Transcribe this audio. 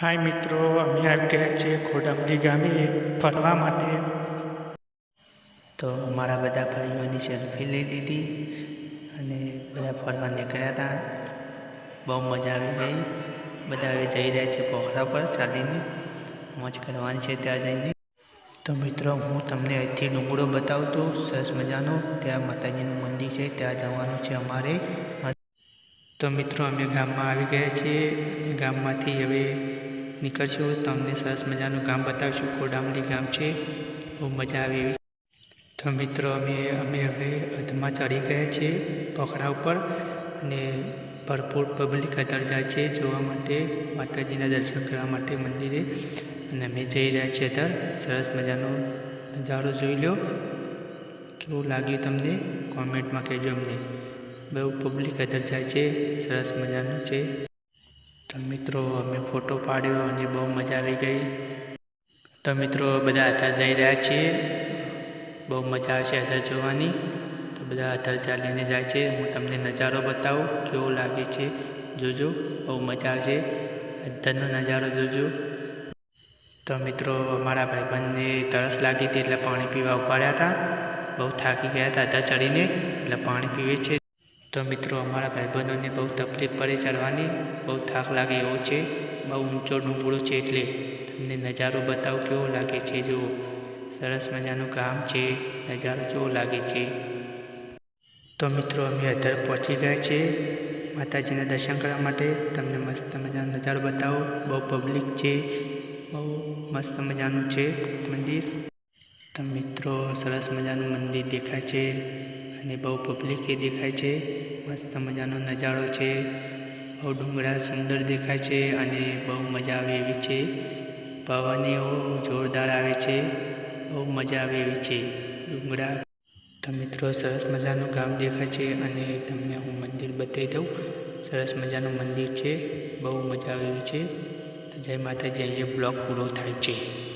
હાય મિત્રો, અમે આવી ગયા છીએ ખોડાવડી ગામે ફરવા માટે. તો અમારા બધા ભાઈઓની સેલ્ફી લઈ લીધી અને બધા ફરવા નીકળ્યા હતા. બહુ મજા આવી ગઈ. બધા હવે જઈ રહ્યા છે પોખરા પર ચાલીને. મોજ કરવાની છે ત્યાં જઈને. તો મિત્રો, હું તમને અહીંથી ડુંગળો બતાવું તો સરસ મજાનો. ત્યાં માતાજીનું મંદિર છે, ત્યાં જવાનું છે અમારે. તો મિત્રો, અમે ગામમાં આવી ગયા છીએ. ગામમાંથી હવે નીકળશું તમને સરસ મજાનું ગામ બતાવશું. કોડામડી ગામ છે. બહુ મજા આવે એવી તો મિત્રો, અમે અમે હવે અધમાં ચડી ગયા છીએ પોખરા ઉપર અને ભરપૂર પબ્લિક અત્યારે જાય છે જોવા માટે, માતાજીના દર્શન કરવા માટે મંદિરે. અને અમે જઈ રહ્યા છીએ અત્યારે. સરસ મજાનો નજારો જોઈ લો કેવું લાગ્યું તમને? કોમેન્ટમાં કહેજો અમને. બહુ પબ્લિક અત્યારે જાય છે. સરસ મજાનું છે. મિત્રો, અમે ફોટો પાડ્યો અને બહુ મજા આવી ગઈ. તો મિત્રો, બધા અત્યારે જઈ રહ્યા છીએ. બહુ મજા આવશે અત્યારે જોવાની. તો બધા અત્યારે ચાલીને જાય છે. હું તમને નજારો બતાવું, કેવો લાગે છે, જોજો. બહુ મજા આવશે. અત્યારનો નજારો જોજો. તો મિત્રો, અમારા ભાઈબંધને તરસ લાગી હતી એટલે પાણી પીવા ઉપાડ્યા હતા. બહુ થાકી ગયા હતા અત્યારે ચડીને, એટલે પાણી પીવે છે. તો મિત્રો, અમારા ભાઈબંધોને બહુ તકલીફ પડે ચડવાની બહુ થાક લાગે એવો છે. બહુ ઊંચો ડુંગળો છે એટલે તમને નજારો બતાવો કેવો લાગે છે. જુઓ, સરસ મજાનું કામ છે, નજારો કેવો લાગે છે. તો મિત્રો, અમે અધર પહોંચી ગયા છીએ માતાજીના દર્શન કરવા માટે. તમને મસ્ત મજાનો નજારો બતાવો. બહુ પબ્લિક છે, બહુ મસ્ત મજાનું છે મંદિર. તો મિત્રો, સરસ મજાનું મંદિર દેખાય છે. અને બહુ પબ્લિક એ દેખાય છે. મસ્ત મજાનો નજારો છે. બહુ ડુંગરા સુંદર દેખાય છે અને બહુ મજા આવે એવી છે. પવન એવો જોરદાર આવે છે. બહુ મજા આવે એવી છે. ડુંગરા. તો મિત્રો, સરસ મજાનું ગામ દેખાય છે અને તમને હું મંદિર બતાવી દઉં. સરસ મજાનું મંદિર છે. બહુ મજા આવે એવી છે. તો જય માતાજી, અહીંયા બ્લોક પૂરો થાય છે.